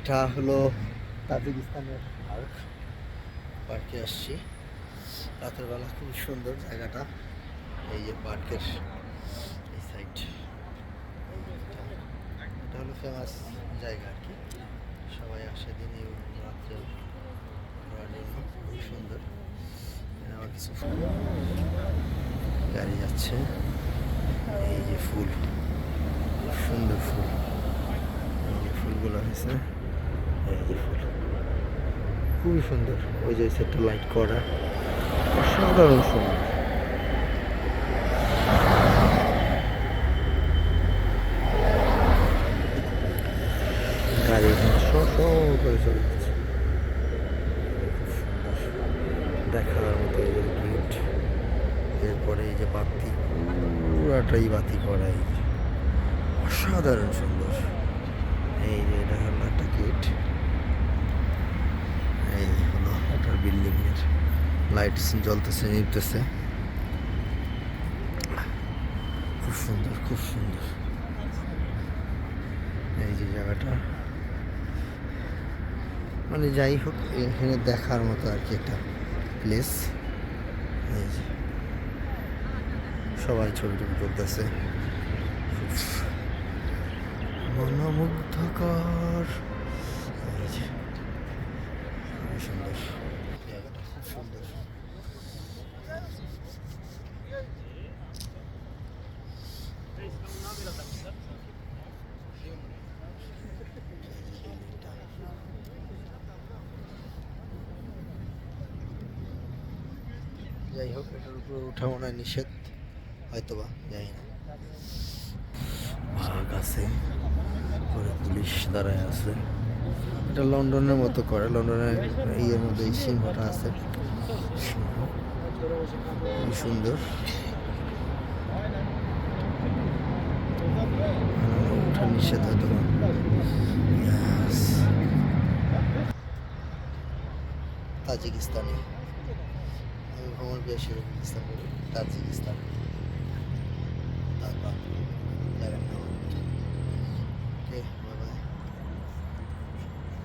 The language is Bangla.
এটা হলো তাজিকিস্তানের পার্ক পার্কে আসছি। রাতের বেলা খুব সুন্দর জায়গাটা। এই যে পার্কের এই সাইড এটা হলো ফেমাস জায়গা আর কি। সবাই আসে দিন রাত্রে। খুব সুন্দর। আবার কিছু গাড়ি যাচ্ছে। এই যে ফুল। সুন্দর ফুল। এই যে ফুলগুলো হয়েছে। এই ফুল খুবই সুন্দর। ওই যে সেটটা লাইট করা। অসাধারণ সুন্দর। গাড়ি শ করে চলে যাচ্ছে। দেখার মতো এই যে গেট এরপরে এই যে বাতি পুরাটাই বাতি করা এই। অসাধারণ সুন্দর। এই যে এটা হলো একটা গেট এই হলো একটা বিল্ডিং এর লাইট জ্বলতেছে, নিভতেছে। খুব সুন্দর খুব সুন্দর। এই যে জায়গাটা। মানে যাই হোক, এখানে দেখার মতো আর কি একটা প্লেস এই যে। সবাই ছবি টবি তুলতেছে। মনোমুগ্ধকর। সুন্দর। জায়গাটা খুব সুন্দর। যাই হোক, এটার উপরে ওঠা মনে হয় নিষেধ হয়তো বা যাই না। বাঘ আছে, পরে পুলিশ দাঁড়ায় আছে। এটা লন্ডনের মতো করে, লন্ডনের ইয়ের মধ্যে এই সিংহটা আছে। খুবই সুন্দর। ওঠা নিষেধ হয়তো. তাজিকিস্তানে। আমি ভ্রমণ পেয়েছি তাজিকিস্তান